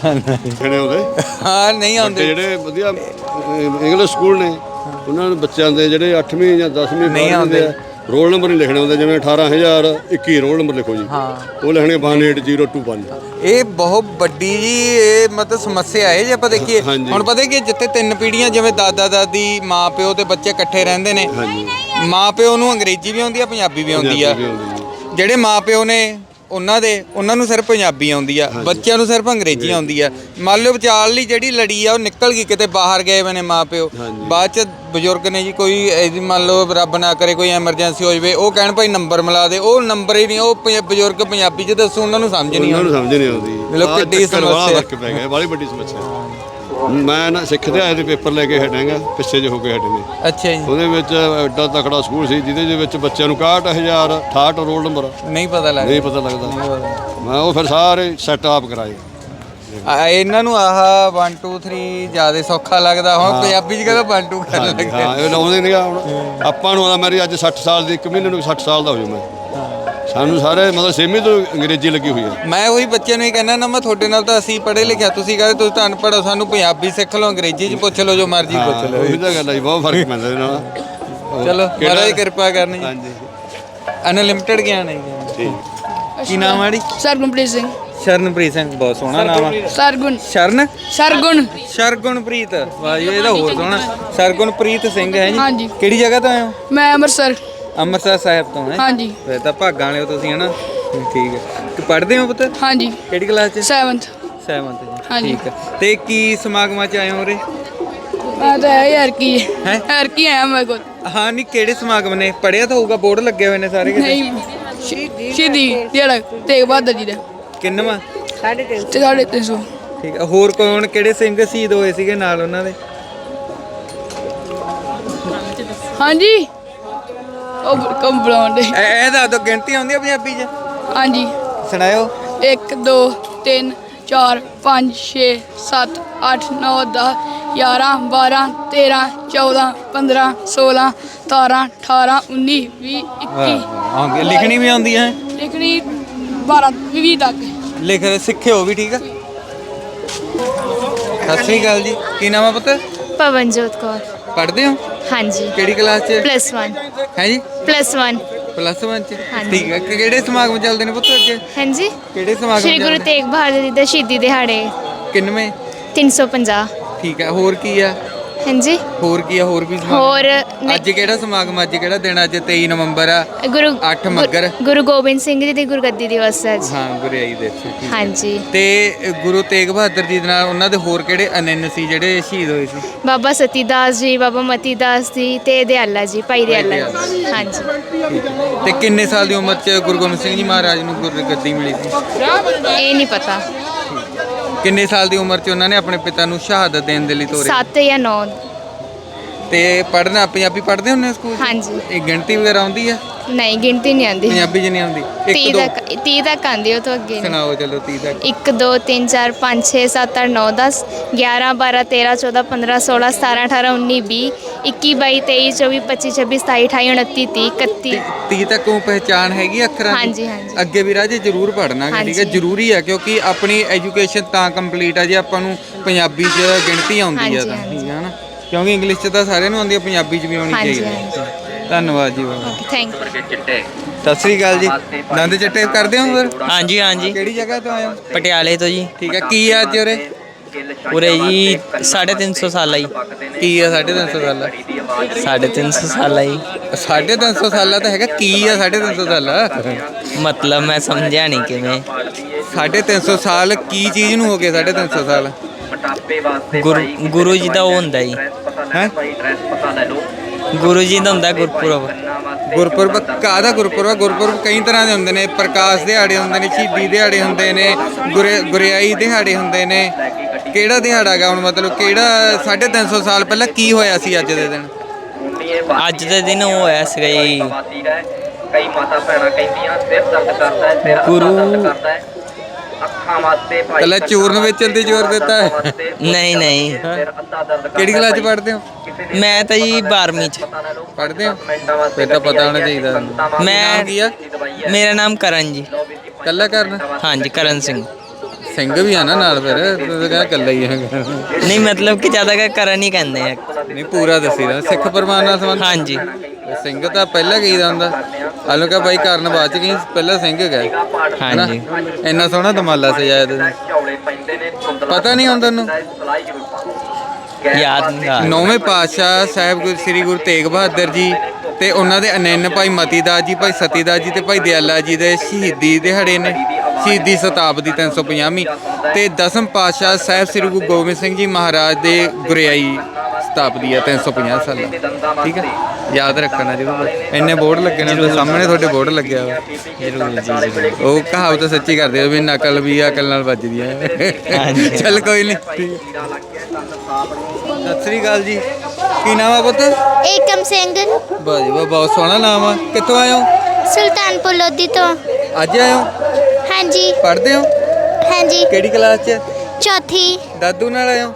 ਖੜੇ ਉਹਦੇ ਹਾਂ ਨਹੀਂ ਆਉਂਦੇ ਜਿਹੜੇ ਵਧੀਆ ਇੰਗਲਿਸ਼ ਸਕੂਲ ਨੇ ਉਹਨਾਂ ਨੂੰ ਬੱਚਿਆਂ ਦੇ ਜਿਹੜੇ 8ਵੀਂ ਜਾਂ 10ਵੀਂ ਨਹੀਂ ਆਉਂਦੇ। ਰੋਲ ਨੰਬਰ ਨਹੀਂ ਲਿਖਣੇ ਹੁੰਦੇ ਜਿਵੇਂ 18021 ਰੋਲ ਨੰਬਰ ਲਿਖੋ ਜੀ ਹਾਂ। ਉਹ ਲਿਖਣੇ 18025 ਇਹ ਬਹੁਤ ਵੱਡੀ ਜੀ ਇਹ ਮਤਲਬ ਸਮੱਸਿਆ ਹੈ ਜੇ ਆਪਾਂ ਦੇਖੀਏ। ਹੁਣ ਪਤਾ ਕਿ ਜਿੱਥੇ ਤਿੰਨ ਪੀੜ੍ਹੀਆਂ ਜਿਵੇਂ ਦਾਦਾ ਦਾਦੀ ਮਾਂ ਪਿਓ ਤੇ ਬੱਚੇ ਇਕੱਠੇ ਰਹਿੰਦੇ ਨੇ ਮਾਂ ਪਿਓ ਨੂੰ ਅੰਗਰੇਜ਼ੀ ਵੀ ਆਉਂਦੀ ਆ ਪੰਜਾਬੀ ਵੀ ਆਉਂਦੀ ਆ ਜਿਹੜੇ ਮਾਂ ਪਿਓ ਨੇ ਉਹਨਾਂ ਦੇ ਉਹਨਾਂ ਨੂੰ ਸਿਰਫ ਪੰਜਾਬੀ ਆਉਂਦੀ ਆ ਬੱਚਿਆਂ ਨੂੰ ਸਿਰਫ ਅੰਗਰੇਜ਼ੀ ਆਉਂਦੀ ਆ। ਮੰਨ ਲਓ ਵਿਚਾਰ ਲਈ ਜਿਹੜੀ ਲੜੀ ਆ ਉਹ ਨਿਕਲ ਗਈ ਕਿਤੇ ਬਾਹਰ ਗਏ ਹੋਏ ਨੇ ਮਾਂ ਪਿਓ ਹਾਂਜੀ। ਬਾਅਦ ਚ ਬਜ਼ੁਰਗ ਨੇ ਜੀ ਕੋਈ ਇਹਦੀ ਮੰਨ ਲਓ ਰੱਬ ਨਾ ਕਰੇ ਕੋਈ ਐਮਰਜੈਂਸੀ ਹੋ ਜਾਵੇ ਉਹ ਕਹਿਣ ਭਾਈ ਨੰਬਰ ਮਿਲਾ ਦੇ ਉਹ ਨੰਬਰ ਹੀ ਨਹੀਂ ਉਹ ਬਜ਼ੁਰਗ ਪੰਜਾਬੀ ਚ ਦੱਸੋ ਉਹਨਾਂ ਨੂੰ ਸਮਝ ਨਹੀਂ ਉਹਨਾਂ ਨੂੰ ਆਉਂਦੀ। ਸਮਝ ਨਹੀਂ ਆਉਂਦੀ। ਆਹ ਕਿੱਡੀ ਵਾਲਾ ਸਮੱਸਿਆ। ਬੜੀ ਵੱਡੀ ਸਮੱਸਿਆ। ਮੈਂ ਨਾ ਸਿੱਖ ਦੇ ਆਏ ਦੇ ਪੇਪਰ ਲੈ ਕੇ ਹਟਾਂਗਾ ਪਿੱਛੇ ਜੇ ਹੋ ਕੇ ਹਟੇ ਨੇ। ਅੱਛਾ ਜੀ। ਉਹਦੇ ਵਿੱਚ ਐਡਾ ਤਕੜਾ ਸਕੂਲ ਸੀ ਜਿਹਦੇ ਦੇ ਵਿੱਚ ਬੱਚਿਆਂ ਨੂੰ 61000 68 ਰੋਲ ਨੰਬਰ। ਨਹੀਂ ਪਤਾ ਲੱਗਦਾ। ਨਹੀਂ ਪਤਾ ਲੱਗਦਾ। ਮੈਂ ਉਹ ਫਿਰ ਸਾਰੇ ਸੈਟ ਆਪ ਕਰਾਏ। ਆ, ਇਹਨਾਂ ਨੂੰ ਆਹ 1 2 3 ਜ਼ਿਆਦਾ ਸੌਖਾ ਲੱਗਦਾ। ਹੁਣ ਪੰਜਾਬੀ ਚ ਕਹਿੰਦਾ 1 2 ਕਰਨ ਲੱਗੇ ਹਾਂ ਇਹ ਲਾਉਂਦੇ ਨਹੀਂ ਹੁਣ। ਆਪਾਂ ਨੂੰ ਆਦਾ ਮੇਰੀ ਅੱਜ 60 ਸਾਲ ਦੀ ਇੱਕ ਮਹੀਨੇ ਨੂੰ 60 ਸਾਲ ਦਾ ਹੋ ਜਾਊ ਮੈਂ। ਸਾਨੂੰ ਸਾਰੇ ਮਤਲਬ ਸੇਮੀ ਤੋਂ ਅੰਗਰੇਜ਼ੀ ਲੱਗੀ ਹੋਈ ਹੈ। ਮੈਂ ਉਹੀ ਬੱਚਿਆਂ ਨੂੰ ਹੀ ਕਹਿੰਦਾ ਨਾ ਮੈਂ ਤੁਹਾਡੇ ਨਾਲ ਤਾਂ ਅਸੀਂ ਪੜ੍ਹੇ ਲਿਖਿਆ ਤੁਸੀਂ ਕਹਿੰਦੇ ਤੁਸੀਂ ਤਾਂ ਅਨਪੜ੍ਹ ਹੋ ਸਾਨੂੰ ਪੰਜਾਬੀ ਸਿੱਖ ਲਓ ਅੰਗਰੇਜ਼ੀ ਚ ਪੁੱਛ ਲਓ ਜੋ ਮਰਜ਼ੀ ਪੁੱਛ ਲਓ। ਉਹੀ ਤਾਂ ਗੱਲ ਹੈ ਜੀ ਬਹੁਤ ਫ਼ਰਕ ਪੈਂਦਾ ਇਹਦੇ ਨਾਲ ਚਲੋ ਕਿਹੜਾ- ਮਹਾਰਾਜ ਕਿਰਪਾ ਕਰਨੀ ਹਾਂਜੀ। ਅਨਲਿਮਿਟਿਡ ਗਿਆਨ ਹੈ ਜੀ। ਠੀਕ। ਕੀ ਨਾਮ ਆੜੀ ਸਰਗੁਣਪ੍ਰੀਤ ਸਿੰਘ। ਸ਼ਰਨਪ੍ਰੀਤ ਸਿੰਘ ਬਹੁਤ ਸੋਹਣਾ ਨਾਮ ਆ। ਸਰਗੁਣ। ਸ਼ਰਨ? ਸਰਗੁਣ। ਸ਼ਰਗੁਣਪ੍ਰੀਤ। ਵਾਹ ਜੀ ਇਹਦਾ ਹੋਰ ਸੋਹਣਾ। ਸਰਗੁਣਪ੍ਰੀਤ ਸਿੰਘ ਹੈ ਜੀ। ਹਾਂਜੀ। ਕਿਹੜੀ ਜਗ੍ਹਾ ਤੋਂ ਆਏ ਹੋ? ਮੈਂ ਅੰਮ੍ਰਿਤਸਰ। ਅੰਮ੍ਰਿਤਸਰ ਸਾਹਿਬ ਤੋਂ ਹੈ? ਹਾਂਜੀ। ਫਿਰ ਤਾਂ ਭਾਗਾਂ ਵਾਲੇ ਹੋ ਤੁਸੀਂ ਹਨਾ? ਠੀਕ ਹੈ। ਕਿ ਪੜ੍ਹਦੇ ਹੋ ਪੁੱਤ? ਹਾਂਜੀ। ਕਿਹੜੀ ਕਲਾਸ ਚ? 7th 7th ਜੀ ਹਾਂਜੀ। ਠੀਕ ਹੈ। ਤੇ ਕੀ ਸਮਾਗਮਾਂ ਚ ਆਏ ਹੋ ਉਰੇ? ਮੈਂ ਤਾਂ ਇਹ ਯਾਰ ਕੀ। ਹੈਂ? ਯਾਰ ਕੀ ਆਇਆ ਮੇਰੇ ਕੋਲ? ਹਾਂ ਨਹੀਂ ਕਿਹੜੇ ਸਮਾਗਮ ਨੇ? ਪੜਿਆ ਤਾਂ ਹੋਊਗਾ ਬੋਰਡ ਲੱਗੇ ਹੋਏ ਨੇ ਸਾਰੇ ਕਿਤੇ। ਨਹੀਂ। ਸ਼ਹੀਦੀ ਜਿਹੜਾ ਤੇਗ ਬਹਾਦਰ ਜੀ ਦਾ। ਕਿੰਨਵਾਂ? ਤੇ ਸਾਢੇ ਤਿੰਨ ਸੌ। ਠੀਕ ਹੈ। ਹੋਰ ਕੌਣ ਕਿਹੜੇ ਸਿੰਘ ਸ਼ਹੀਦ ਹੋਏ ਸੀਗੇ ਨਾਲ ਉਹਨਾਂ ਦੇ? ਹਾਂਜੀ। ਉਹ ਕਮ ਬੁਲਾਉਂਦੇ ਇਹ ਇਹ ਦੱਸ ਦੋ ਗਿਣਤੀ ਆਉਂਦੀ ਆ ਪੰਜਾਬੀ ਚ? ਹਾਂਜੀ। ਸੁਣਾਇਓ। 1 2 3 4 5 6 7 8 9 10 11 12 13 14 15 16 17 18 19 20 21 ਹਾਂ ਲਿਖਣੀ ਵੀ ਆਉਂਦੀ ਹੈ। ਲਿਖਣੀ 12 20 ਤੱਕ। ਲਿਖ ਸਿੱਖਿਓ ਵੀ ਠੀਕ ਆ? ਸਤਿ ਸ੍ਰੀ ਅਕਾਲ ਜੀ ਕੀ ਨਾਮ ਆ ਪੁੱਤ? ਪਵਨਜੋਤ ਕੌਰ। ਪੜ੍ਹਦੇ ਹੋ? ਹਾਂਜੀ। ਕਿਹੜੀ ਕਲਾਸ ਚ? ਪਲੱਸ 1 ਹੈ ਜੀ? ਪਲੱਸ 1 ਪਲੱਸ 1 ਚ। ਹਾਂਜੀ। ਠੀਕ ਹੈ ਕਿਹੜੇ ਸਮਾਗਮ ਚੱਲਦੇ ਨੇ ਪੁੱਤ ਅੱਗੇ ਹਾਂਜੀ। ਕਿਹੜੇ ਸਮਾਗਮ ਸ਼੍ਰੀ ਗੁਰੂ ਚੱਲਦੇ? ਤੇਗ ਬਹਾਦਰ ਜੀ ਦਾ ਸ਼ਹੀਦੀ ਦਿਹਾੜੇ। ਕਿੰਨਵੇਂ? 350 ਠੀਕ ਹੈ ਹੋਰ ਕੀ ਆ? ਹਾਂਜੀ। ਹੋਰ ਕੀ ਆ ਹੋਰ ਵੀ ਸਮਾਗਮ? ਹੋਰ ਅੱਜ ਕਿਹੜਾ ਸਮਾਗਮ ਅੱਜ ਕਿਹੜਾ ਦਿਨ ਅੱਜ 23 ਨਵੰਬਰ ਆ। ਗੁਰੂ ਅੱਠ ਮੱਘਰ। ਗੁਰੂ- ਗੁਰੂ ਗੋਬਿੰਦ ਸਿੰਘ ਜੀ ਦੀ ਗੁਰਗੱਦੀ ਦਿਵਸ ਹੈ ਅੱਜ। ਹਾਂ ਗੁਰਿਆਈ ਦੇ ਠੀਕ ਹੈ। ਹਾਂਜੀ। ਤੇ ਅ, ਗੁਰੂ ਤੇਗ ਬਹਾਦਰ ਜੀ ਦੇ ਨਾਲ ਉਹਨਾਂ ਦੇ ਹੋਰ ਕਿਹੜੇ ਅਨੰਨ ਸੀ ਜਿਹੜੇ ਸ਼ਹੀਦ ਹੋਏ ਸੀ? ਬਾਬਾ ਸਤੀਦਾਸ ਜੀ ਬਾਬਾ ਮਤੀਦਾਸ ਜੀ ਤੇ ਦਿਆਲਾ ਜੀ ਭਾਈ ਦਿਆਲਾ ਦਿਆਲਾ ਜੀ। ਹਾਂਜੀ। ਤੇ ਕਿੰਨੇ ਸਾਲ ਦੀ ਉਮਰ 'ਚ ਗੁਰੂ ਗੋਬਿੰਦ ਸਿੰਘ ਜੀ ਮਹਾਰਾਜ ਨੂੰ ਗੁਰਗੱਦੀ ਮਿਲੀ ਸੀ? ਇਹ ਨਹੀਂ ਪਤਾ। ਕਿੰਨੇ ਸਾਲ ਦੀ ਉਮਰ 'ਚ ਉਹਨਾਂ ਨੇ ਆਪਣੇ ਪਿਤਾ ਨੂੰ ਸ਼ਹਾਦਤ ਦੇਣ ਦੇ ਲਈ ਤੋਰਿਆ? 7 ਜਾਂ 9 ਤੇ ਪੜ੍ਹਨਾ ਪੰਜਾਬੀ ਪੜ੍ਹਦੇ ਹੁੰਦੇ ਆ ਸਕੂਲ 'ਚ? ਹਾਂਜੀ ਇਹ ਗਿਣਤੀ ਵਗੈਰਾ ਆਉਂਦੀ ਆ ਨਹੀਂ ਗਿਣਤੀ ਨਹੀਂ ਆਉਂਦੀ ਪੰਜਾਬੀ 'ਚ ਨਹੀਂ ਆਉਂਦੀ 30 ਇੱਕ ਦੋ ਤੱਕ 30 ਤੱਕ ਆਉਂਦੀ ਉਹ ਤੋਂ ਅੱਗੇ ਨਹੀਂ ਸੁਣਾਓ ਚਲੋ 30 ਤੱਕ 1 2 3 4 5 6 7 8 9 10 11 12 13 14 15 16 17 18 19 20 21 22 23 24 25 26 27 28 29 30 31 30 ਤੱਕ ਉਹ ਪਹਿਚਾਨ ਹੈਗੀ ਅੱਖਰਾਂ ਦੀ? ਹਾਂਜੀ, ਹਾਂਜੀ। ਅੱਗੇ ਵੀ ਰਾਜੇ ਜ਼ਰੂਰ ਪੜ੍ਹਨਾ ਗਾ, ਠੀਕ ਹੈ ਹਾਂਜੀ। ਜ਼ਰੂਰੀ ਹੈ ਕਿਉਂਕਿ ਆਪਣੀ ਐਜੂਕੇਸ਼ਨ ਤਾਂ ਕੰਪਲੀਟ ਹੈ ਜੇ ਆਪਾਂ ਨੂੰ ਪੰਜਾਬੀ 'ਚ ਗਿਣਤੀ ਆਉਂਦੀ ਹੈ ਹਾਂਜੀ, ਤਾਂ ਹਾਂਜੀ। ਠੀਕ ਹੈ ਨਾ ਕਿਉਂਕਿ ਇੰਗਲਿਸ਼ 'ਚ ਤਾਂ ਸਾਰਿਆਂ ਨੂੰ ਆਉਂਦੀ ਹੈ ਪੰਜਾਬੀ 'ਚ ਵੀ ਆਉਣੀ ਹਾਂਜੀ, ਚਾਹੀਦੀ ਹੈ ਧੰਨਵਾਦ ਜੀ ਬਾਬਾ okay thank you Sat Sri ਅਕਾਲ ਜੀ। ਨੰਦ ਚੱਟੇ ਕਰਦੇ ਹੋ ਫਿਰ ਹਾਂਜੀ ਹਾਂਜੀ। ਕਿਹੜੀ ਜਗ੍ਹਾ ਤੋਂ ਆਏ ਹੋ? ਪਟਿਆਲੇ ਤੋਂ ਜੀ। ਠੀਕ ਹੈ ਕੀ ਆ ਅੱਜ ਉਰੇ? ਉਰੇ ਜੀ 350 ਸਾਲਾ ਜੀ। ਕੀ ਆ 350 ਸਾਲਾ 350 ਸਾਲਾ ਜੀ। 350 ਸਾਲਾ ਤਾਂ ਹੈਗਾ ਕੀ ਆ 350 ਸਾਲਾ ਮਤਲਬ ਮੈਂ ਸਮਝਿਆ ਨਹੀਂ ਕਿਵੇਂ। 350 ਸਾਲ ਕੀ ਚੀਜ਼ ਨੂੰ ਹੋ ਗਏ 350 ਸਾਲ? ਗੁਰੂ ਗੁਰੂ ਜੀ ਦਾ ਉਹ ਹੁੰਦਾ ਜੀ। ਹੈ? ਗੁਰੂ ਜੀ ਦਾ ਹੁੰਦਾ ਗੁਰਪੁਰਬ। ਗੁਰਪੁਰਬ ਕਾਹਦਾ ਗੁਰਪੁਰਬ? ਗੁਰਪੁਰਬ ਕਈ ਤਰ੍ਹਾਂ ਦੇ ਹੁੰਦੇ ਨੇ। ਪ੍ਰਕਾਸ਼ ਦਿਹਾੜੇ ਹੁੰਦੇ ਨੇ ਸ਼ਹੀਦੀ ਦਿਹਾੜੇ ਹੁੰਦੇ ਨੇ ਗੁਰੇ- ਗੁਰਿਆਈ ਦਿਹਾੜੇ ਹੁੰਦੇ ਨੇ। ਕਿਹੜਾ ਦਿਹਾੜਾ ਗਾ? ਹੁਣ ਮਤਲਬ ਕਿਹੜਾ 350 ਸਾਲ ਪਹਿਲਾਂ ਕੀ ਹੋਇਆ ਸੀ ਅੱਜ ਦੇ ਦਿਨ? ਅੱਜ ਦੇ ਦਿਨ ਉਹ ਹੋਇਆ ਸੀਗਾ ਜੀ। ਕਈ ਮਾਤਾ ਭੈਣਾਂ ਕਹਿੰਦੀਆਂ ਸਿਰ ਦਰਦ ਕਰਦਾ ਹੈ ਸਿਰ ਗੁਰੂ- ਦਰਦ ਕਰਦਾ ਹੈ। ਅੱਖਾਂ ਵਾਸਤੇ ਭਾਈ ਚੂਰਨ ਵੇਚਣ ਤੇ ਜ਼ੋਰ ਦਿੱਤਾ ਹੈ ਨਹੀਂ ਨਹੀਂ ਕਿਹੜੀ ਕਲਾਸ ਚ ਪੜ੍ਹਦੇ ਹੋ? ਮੈਂ ਤਾਂ ਜੀ 12ਵੀਂ ਚ। ਪੜ੍ਹਦੇ ਹੋ? ਫਿਰ ਤਾਂ ਪਤਾ ਹੋਣਾ ਚਾਹੀਦਾ। ਮੈਂ ਨਾਮ ਕੀ ਆ? ਮੇਰਾ ਨਾਮ ਕਰਨ ਜੀ। ਕੱਲਾ ਕਰਨਾ? ਹਾਂਜੀ ਕਰਨ ਸਿੰਘ। ਸਿੰਘ ਵੀ ਆ ਨਾ ਨਾਲ ਫਿਰ ਤੂੰ ਤਾਂ ਕਹਿੰਦਾ ਕੱਲਾ ਹੀ ਹੈਗਾ ਨਹੀਂ ਮਤਲਬ ਕਿ ਜ਼ਿਆਦਾ ਕਰ ਕਰਨ ਹੀ ਕਹਿੰਦੇ ਆ। ਨਹੀਂ ਪੂਰਾ ਦੱਸੀ ਦਾ। ਸਿੱਖ ਪਰਮਾਨ ਨਾਲ ਸੰਬੰਧ? ਹਾਂਜੀ। ਸਿੰਘ ਤਾਂ ਪਹਿਲਾਂ ਕਹੀਦਾ ਹੁੰਦਾ। ਆਲੂ ਕਾ ਬਾਈ ਕਾਰਨ ਬਾਅਦ ਚ ਕਹੀ ਪਹਿਲਾਂ ਸਿੰਘ ਗਏ ਹਾਂਜੀ। ਇੰਨਾ ਸੋਹਣਾ ਦਮਾਲਾ ਸਜਾਇਆ ਤੁਸੀਂ ਨੇ ਪਤਾ ਨਹੀਂ ਹੁੰਦਾ ਪਾ ਯਾਦ ਨਹੀਂ ਆ ਨੌਵੇਂ ਪਾਤਸ਼ਾਹ ਸਾਹਿਬ ਗੁਰੂ ਸ੍ਰੀ ਗੁਰੂ ਤੇਗ ਬਹਾਦਰ ਜੀ ਤੇ ਉਹਨਾਂ ਦੇ ਅਨੰਨ ਭਾਈ ਮਤੀਦਾਸ ਜੀ ਭਾਈ ਸਤੀਦਾਸ ਜੀ ਤੇ ਭਾਈ ਦਿਆਲਾ ਜੀ ਦੇ ਸ਼ਹੀਦੀ ਦਿਹਾੜੇ ਨੇ। ਸ਼ਹੀਦੀ ਸ਼ਤਾਬਦੀ 350ਵੀਂ ਤੇ ਦਸਮ ਪਾਤਸ਼ਾਹ ਸਾਹਿਬ ਸ੍ਰੀ ਗੁਰੂ ਗੋਬਿੰਦ ਸਿੰਘ ਜੀ ਮਹਾਰਾਜ ਦੇ ਗੁਰਿਆਈ ਸ਼ਤਾਬਦੀ ਆ 350 ਸਾਲਾਂ। ਠੀਕ ਹੈ ਯਾਦ ਰੱਖਣਾ ਜ਼ਰੂਰ। ਇੰਨੇ ਬੋਰਡ ਲੱਗੇ ਨੇ ਸਾਹਮਣੇ ਤੁਹਾਡੇ ਬੋਰਡ ਲੱਗਿਆ ਵਾ ਜ਼ਰੂਰ ਜੀ ਉਹ ਕਹਾਵਤ ਸੱਚੀ ਕਰਦੇ ਆ ਵੀ ਨਕਲ ਵੀ ਅਕਲ ਨਾਲ ਵੱਜਦੀ ਹੈ ਹਾਂਜੀ। ਚੱਲ ਕੋਈ ਨਹੀਂ ਸਤਿ ਸ੍ਰੀ ਅਕਾਲ ਜੀ। ਕੀ ਨਾਮ ਆ ਪੁੱਤ? ਏਕਮ ਸਿੰਘ। ਵਾਹ ਜੀ ਵਾਹ ਬਹੁਤ ਸੋਹਣਾ ਨਾਮ ਆ। ਕਿੱਥੋਂ ਆਏ ਹੋ? ਸੁਲਤਾਨਪੁਰ ਲੋਧੀ ਤੋਂ। ਅੱਜ ਆਏ ਹੋ? ਹਾਂਜੀ। ਪੜ੍ਹਦੇ ਹੋ? ਹਾਂਜੀ। ਕਿਹੜੀ ਕਲਾਸ 'ਚ? ਚੌਥੀ। ਦਾਦੂ ਨਾਲ ਆਏ ਹੋ?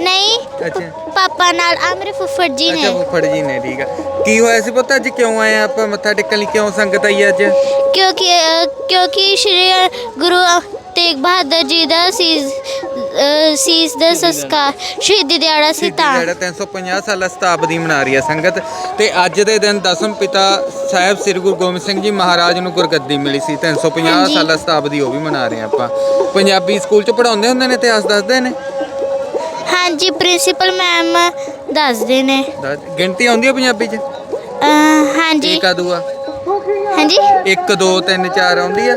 ਨਹੀਂ ਅੱਛਾ। ਪਾਪਾ ਨਾਲ। ਆ ਮੇਰੇ ਫੁੱਫੜ ਜੀ ਅੱਛਾ ਨੇ ਫੁੱਫੜ ਜੀ ਨੇ ਠੀਕ ਆ। ਕੀ ਹੋਇਆ ਸੀ ਪੁੱਤ ਅੱਜ? ਕਿਉਂ ਆਏ ਆ ਆਪਾਂ? ਮੱਥਾ ਟੇਕਣ ਲਈ ਕਿਉਂ ਸੰਗਤ ਆਈ ਅੱਜ? ਕਿਉਂਕਿ ਅ, ਕਿਉਂਕਿ ਸ਼੍ਰੀ ਗੁਰੂ ਤੇਗ ਬਹਾਦਰ ਜੀ ਦਾ ਸੀਸ ਅ, ਸੀਸ ਦਾ ਸੰਸਕਾਰ ਸ਼ਹੀਦੀ ਦਿਹਾੜਾ ਸੀ ਤਾਂ। ਜਿਹੜਾ 350 ਸਾਲਾ ਸ਼ਤਾਬਦੀ ਮਨਾ ਰਹੀ ਹੈ ਸੰਗਤ। ਤੇ ਅੱਜ ਦੇ ਦਿਨ ਦਸਮ ਪਿਤਾ ਸਾਹਿਬ ਸ੍ਰੀ ਗੁਰੂ ਗੋਬਿੰਦ ਸਿੰਘ ਜੀ ਮਹਾਰਾਜ ਨੂੰ ਗੁਰਗੱਦੀ ਮਿਲੀ ਸੀ। 350 ਹਾਂਜੀ। ਸਾਲਾ ਸ਼ਤਾਬਦੀ ਉਹ ਵੀ ਮਨਾ ਰਹੇ ਹਾਂ ਆਪਾਂ। ਪੰਜਾਬੀ ਸਕੂਲ ਚ ਪੜਾਉਂਦੇ ਹੁੰਦੇ ਨੇ ਇਤਿਹਾਸ ਦੱਸਦੇ ਨੇ? ਹਾਂਜੀ ਪ੍ਰਿੰਸੀਪਲ ਮੈਮ ਦੱਸਦੇ ਨੇ। ਦੱਸ- ਗਿਣਤੀ ਆਉਂਦੀ ਹੈ ਪੰਜਾਬੀ ਚ? ਅ, ਹਾਂਜੀ। ਏਕਾ ਦੂਆ ਹਾਂਜੀ। 1 2 3 4 ਆਉਂਦੀ ਆ?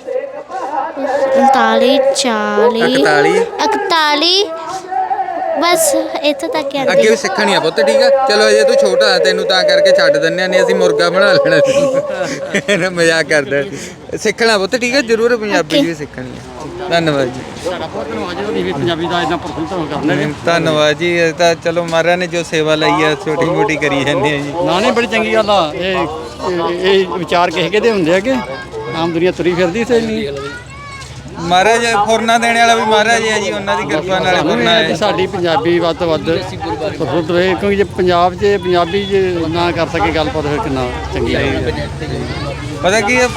39 40 41 41 ਬਸ ਇੱਥੇ ਤੱਕ ਹੀ ਅੱਗੇ ਆਂਦੀ ਵੀ ਸਿੱਖਣੀ ਆ ਪੁੱਤ ਠੀਕ ਆ? ਚਲੋ ਅਜੇ ਤੂੰ ਛੋਟਾ ਹੈ ਤੈਨੂੰ ਤਾਂ ਕਰਕੇ ਛੱਡ ਦਿੰਨੇ ਆ ਨਹੀਂ ਅਸੀਂ ਮੁਰਗਾ ਬਣਾ ਲੈਣਾ ਸੀ। ਮਜ਼ਾਕ ਕਰਦਾ ਸਿੱਖਣਾ ਪੁੱਤ ਠੀਕ ਆ? ਜ਼ਰੂਰ ਪੰਜਾਬੀ ਵੀ ਸਿੱਖਣੀ ਆ। ਧੰਨਵਾਦ ਜੀ। ਪੰਜਾਬੀ ਦਾ ਇਦਾਂ ਪ੍ਰਫੁੱਲਤ ਕਰਨਾ ਧੰਨਵਾਦ ਜੀ ਇਹ ਤਾਂ ਚਲੋ ਮਹਾਰਾਜ ਨੇ ਜੋ ਸੇਵਾ ਲਈ ਆ ਛੋਟੀ ਮੋਟੀ ਕਰੀ ਜਾਂਦੇ ਆ ਜੀ। ਨਾ ਨਹੀਂ ਬੜੀ ਚੰਗੀ ਗੱਲ ਆ। ਇਹ ਇਹ- ਵਿਚਾਰ ਕਿਸੇ ਕਿਹਦੇ ਹੁੰਦੇ ਆ ਕਿ ਆਮ ਦੁਨੀਆ ਤੁਰੀ ਫਿਰਦੀ ਤੇ ਨਹੀਂ ਮਹਾਰਾਜ ਫੁਰਨਾ ਦੇਣ ਵਾਲਾ ਵੀ ਮਹਾਰਾਜ ਹੈ ਜੀ ਉਹਨਾਂ ਦੀ ਕਿਰਪਾ ਨਾਲ ਫੁਰਨਾ ਹੈ। ਸਾਡੀ ਪੰਜਾਬੀ ਵੱਧ ਤੋਂ ਵੱਧ ਪ੍ਰਫੁੱਲਤ ਹੋਵੇ ਕਿਉਂਕਿ ਜੇ ਪੰਜਾਬ 'ਚ ਪੰਜਾਬੀ ਜੇ ਨਾ ਕਰ ਸਕੇ ਗੱਲਬਾਤ ਫਿਰ ਕਿੰਨਾ ਚੰਗੀ ਹੈ। ਪਤਾ ਕੀ ਅ,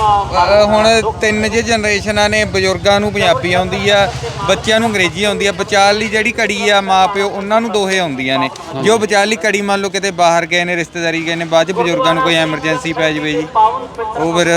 ਹੁਣ ਤਿੰਨ ਜੇ ਜਨਰੇਸ਼ਨਾਂ ਨੇ ਬਜ਼ੁਰਗਾਂ ਨੂੰ ਪੰਜਾਬੀ ਆਉਂਦੀ ਆ ਬੱਚਿਆਂ ਨੂੰ ਅੰਗਰੇਜ਼ੀ ਆਉਂਦੀ ਆ ਵਿਚਾਰ ਲਈ ਜਿਹੜੀ ਕੜੀ ਆ ਮਾਪਿਓ ਉਹਨਾਂ ਨੂੰ ਦੋਹੇ ਆਉਂਦੀਆਂ ਨੇ। ਜੋ ਵਿਚਾਰ ਲਈ ਕੜੀ ਮੰਨ ਲਓ ਕਿਤੇ ਬਾਹਰ ਗਏ ਨੇ ਰਿਸ਼ਤੇਦਾਰੀ ਗਏ ਨੇ ਬਾਅਦ ਚ ਬਜ਼ੁਰਗਾਂ ਨੂੰ ਕੋਈ ਐਮਰਜੈਂਸੀ ਪੈ ਜਾਵੇ ਜੀ ਉਹ ਫਿਰ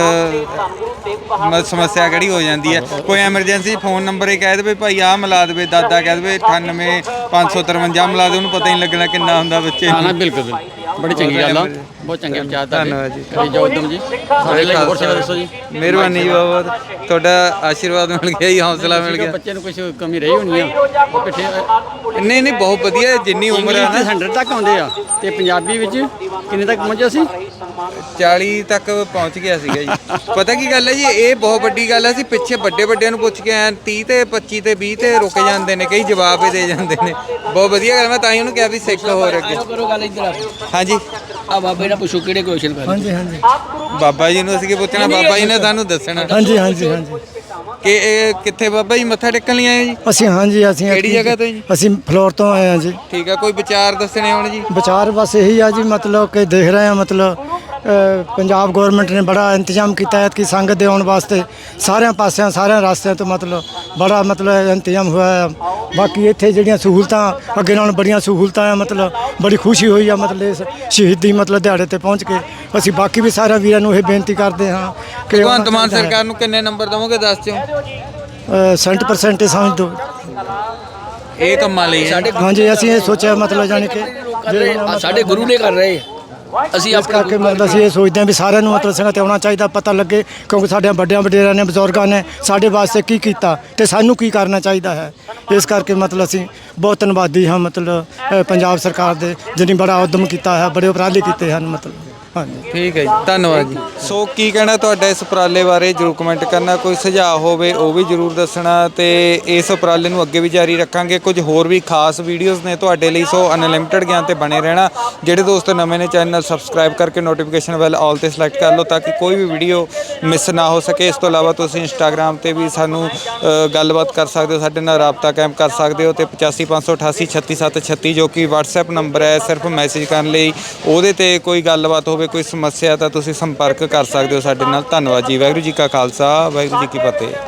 ਮ- ਸਮੱਸਿਆ ਕਿਹੜੀ ਹੋ ਜਾਂਦੀ ਹੈ ਕੋਈ ਐਮਰਜੈਂਸੀ ਫੋਨ ਨੰਬਰ ਹੀ ਕਹਿ ਦੇਵੇ ਭਾਈ ਆਹ ਮਿਲਾ ਦੇਵੇ ਦਾਦਾ ਕਹਿ ਦੇਵੇ 98 553 ਮਿਲਾ ਦੇ ਉਹਨੂੰ ਪਤਾ ਹੀ ਨਹੀਂ ਲੱਗਣਾ ਕਿੰਨਾ ਹੁੰਦਾ ਬੱਚੇ ਹਾਂ ਨਾ ਨੂੰ ਬਿਲਕੁਲ ਬਿਲਕੁਲ। ਬੜੀ ਚੰਗੀ ਗੱਲ ਆ। ਬਹੁਤ ਚੰਗੇ ਵਿਚਾਰ ਤੁਹਾਡੇ ਧੰਨਵਾਦ ਜੀ। ਜਾਓ ਉਦਮ ਜੀ। ਸਾਡੇ ਲਈ ਹੋਰ ਸੇਵਾ ਦੱਸੋ ਜੀ। ਮਿਹਰਬਾਨੀ ਜੀ ਬਹੁਤ। ਬਹੁਤ ਤੁਹਾਡਾ ਆਸ਼ੀਰਵਾਦ ਮਿਲ ਗਿਆ ਜੀ ਹੌਸਲਾ ਮਿਲ ਗਿਆ। ਬੱਚੇ ਨੂੰ ਕੁਝ ਕਮੀ ਰਹੀ ਹੋਣੀ ਆ। ਉਹ ਪਿੱਛੇ ਨਹੀਂ ਨਹੀਂ ਬਹੁਤ ਵਧੀਆ ਜਿੰਨੀ ਉਮਰ ਹੈ ਨਾ। 100 ਤੱਕ ਆਉਂਦੇ ਆ ਤੇ ਪੰਜਾਬੀ ਵਿੱਚ ਕਿੰਨੇ ਤੱਕ ਪਹੁੰਚਿਆ ਸੀ 40 ਤੱਕ ਪਹੁੰਚ ਗਿਆ ਸੀਗਾ ਜੀ। ਪਤਾ ਕੀ ਗੱਲ ਹੈ ਜੀ ਇਹ ਬਹੁਤ ਵੱਡੀ ਗੱਲ ਹੈ ਅਸੀਂ ਪਿੱਛੇ ਵੱਡੇ ਵੱਡਿਆਂ ਨੂੰ ਪੁੱਛ ਕੇ ਆਏ 30 ਤੇ 25 ਤੇ 20 ਤੇ ਰੁਕ ਜਾਂਦੇ ਨੇ ਕਈ ਜਵਾਬ ਹੀ ਦੇ ਜਾਂਦੇ ਨੇ। ਬਹੁਤ ਵਧੀਆ ਗੱਲ ਮੈਂ ਤਾਂ ਹੀ ਉਹਨੂੰ ਕਿਹਾ ਵੀ ਸਿੱਖ ਹੋਰ ਅੱਗੇ। ਕਰੋ ਗੱਲ ਇੱਧਰ ਹਾਂਜੀ। ਆ ਬਾਬੇ ਨਾਲ ਪੁੱਛੋ ਕਿਹੜੇ ਕੁਐਸਚਨ ਕਰ ਹਾਂਜੀ ਹਾਂਜੀ। ਬਾਬਾ ਜੀ ਨੂੰ ਅਸੀਂ ਕੀ ਪੁੱਛਣਾ? ਬਾਬਾ ਜੀ ਨੇ ਸਾਨੂੰ ਦੱਸਣਾ। ਹਾਂਜੀ ਹਾਂਜੀ ਹਾਂਜੀ। ਕਿ ਇਹ ਕਿੱਥੇ ਬਾਬਾ ਜੀ ਮੱਥਾ ਟੇਕਣ ਲਈ ਆਏ ਹੋ ਜੀ? ਅਸੀਂ ਹਾਂਜੀ ਅਸੀਂ ਕਿਹੜੀ ਜਗ੍ਹਾ ਤੋਂ ਜੀ? ਅਸੀਂ ਫਲੋਰ ਤੋਂ ਆਏ ਹਾਂ ਜੀ। ਠੀਕ ਆ ਕੋਈ ਵਿਚਾਰ ਦੱਸਣੇ ਹੁਣ ਜੀ? ਵਿਚਾਰ ਬਸ ਇਹੀ ਆ ਜੀ ਮਤਲਬ ਕਿ ਦੇਖ ਰਹੇ ਹਾਂ ਮਤਲਬ ਪੰਜਾਬ ਗਵਰਨਮੈਂਟ ਨੇ ਬੜਾ ਇੰਤਜ਼ਾਮ ਕੀਤਾ ਹੈ ਕਿ ਸੰਗਤ ਦੇ ਆਉਣ ਵਾਸਤੇ ਸਾਰਿਆਂ ਪਾਸਿਆਂ ਸਾਰਿਆਂ ਰਸਤਿਆਂ ਤੋਂ ਮਤਲਬ ਬੜਾ ਮਤਲਬ ਇੰਤਜ਼ਾਮ ਹੋਇਆ ਹੈ ਬਾਕੀ ਇੱਥੇ ਜਿਹੜੀਆਂ ਸਹੂਲਤਾਂ ਅੱਗੇ ਨਾਲੋਂ ਬੜੀਆਂ ਸਹੂਲਤਾਂ ਆ ਮਤਲਬ ਬੜੀ ਖੁਸ਼ੀ ਹੋਈ ਆ ਮਤਲਬ ਇਸ ਸ਼ਹੀਦੀ ਮਤਲਬ ਦਿਹਾੜੇ ਤੇ ਪਹੁੰਚ ਕੇ। ਅਸੀਂ ਬਾਕੀ ਵੀ ਸਾਰਿਆਂ ਵੀਰਾਂ ਨੂੰ ਇਹ ਬੇਨਤੀ ਕਰਦੇ ਹਾਂ ਕਿ ਭਗਵੰਤ ਮਾਨ ਸਰਕਾਰ ਨੂੰ ਕਿੰਨੇ ਨੰਬਰ ਦਵੋਗੇ ਦੱਸ ਦਿਓ? 100% ਸਮਝ ਦਿਓ। ਇਹ ਕੰਮਾਂ ਲਈ ਹਾਂਜੀ ਅਸੀਂ ਇਹ ਸੋਚਿਆ ਮਤਲਬ ਜਾਣੀ ਕਿ ਸਾਡੇ ਗੁਰੂ ਨੇ ਕਰ ਰਹੇ। ਅਸੀਂ ਇਸ ਕਰਕੇ ਮਤਲਬ ਅਸੀਂ ਇਹ ਸੋਚਦੇ ਹਾਂ ਵੀ ਸਾਰਿਆਂ ਨੂੰ ਮਤਲਬ ਸੰਗਤ ਤੇ ਆਉਣਾ ਚਾਹੀਦਾ ਪਤਾ ਲੱਗੇ ਕਿਉਂਕਿ ਸਾਡੇ ਵੱਡਿਆਂ ਵਡੇਰਿਆਂ ਨੇ ਬਜ਼ੁਰਗਾਂ ਨੇ ਸਾਡੇ ਵਾਸਤੇ ਕੀ ਕੀਤਾ ਤੇ ਸਾਨੂੰ ਕੀ ਕਰਨਾ ਚਾਹੀਦਾ ਹੈ। ਇਸ ਕਰਕੇ ਮਤਲਬ ਅਸੀਂ ਬਹੁਤ ਧੰਨਵਾਦੀ ਹਾਂ ਮਤਲਬ ਅ, ਪੰਜਾਬ ਸਰਕਾਰ ਦੇ ਜਿਹਨੇ ਬੜਾ ਉਦਮ ਕੀਤਾ ਹੈ ਬੜੇ ਉਪਰਾਲੇ ਕੀਤੇ ਹਨ ਮਤਲਬ। ਹਾਂਜੀ। ਠੀਕ ਹੈ ਜੀ ਧੰਨਵਾਦ ਜੀ। ਸੋ ਕੀ ਕਹਿਣਾ ਤੁਹਾਡਾ ਇਸ ਉਪਰਾਲੇ ਬਾਰੇ? ਜਰੂਰ ਕਮੈਂਟ ਕਰਨਾ ਕੋਈ ਸੁਝਾਅ ਹੋਵੇ ਉਹ ਵੀ ਜਰੂਰ ਦੱਸਣਾ ਤੇ ਇਸ ਉਪਰਾਲੇ ਨੂੰ ਅੱਗੇ ਵੀ ਜਾਰੀ ਰੱਖਾਂਗੇ। ਕੁਝ ਹੋਰ ਵੀ ਖਾਸ ਵੀਡੀਓਜ਼ ਨੇ ਤੁਹਾਡੇ ਲਈ ਸੋ ਅਨਲਿਮਿਟਿਡ ਗਿਆਨ ਤੇ ਬਣੇ ਰਹਿਣਾ। ਜਿਹੜੇ ਦੋਸਤ ਨਵੇਂ ਨੇ ਚੈਨਲ ਸਬਸਕ੍ਰਾਈਬ ਕਰਕੇ ਨੋਟੀਫਿਕੇਸ਼ਨ ਬੈਲ ਆਲ ਤੇ ਸਿਲੈਕਟ ਕਰ ਲਓ ਤਾਂ ਕਿ ਕੋਈ ਵੀ ਵੀਡੀਓ ਮਿਸ ਨਾ ਹੋ ਸਕੇ। ਇਸ ਤੋਂ ਇਲਾਵਾ ਤੁਸੀਂ ਇੰਸਟਾਗ੍ਰam ਤੇ ਵੀ ਸਾਨੂੰ ਗੱਲਬਾਤ ਕਰ ਸਕਦੇ ਹੋ ਸਾਡੇ ਨਾਲ ਰਾਬਤਾ ਕਾਇਮ ਕਰ ਸਕਦੇ ਹੋ ਤੇ 8558 36736 ਜੋ ਕਿ WhatsApp ਨੰਬਰ ਹੈ ਸਿਰਫ ਮੈਸੇਜ ਕਰਨ ਲਈ। ਉਹਦੇ ਤੇ ਕੋਈ ਗੱਲਬਾਤ ਹੋਵੇ ਕੋਈ ਸਮੱਸਿਆ ਤਾਂ ਤੁਸੀਂ ਸੰਪਰਕ ਕਰ ਸਕਦੇ ਹੋ ਸਾਡੇ ਨਾਲ। ਧੰਨਵਾਦ ਜੀ। ਵਾਹਿਗੁਰੂ ਜੀ ਕਾ ਖਾਲਸਾ, ਵਾਹਿਗੁਰੂ ਜੀ ਕੀ ਫਤਿਹ।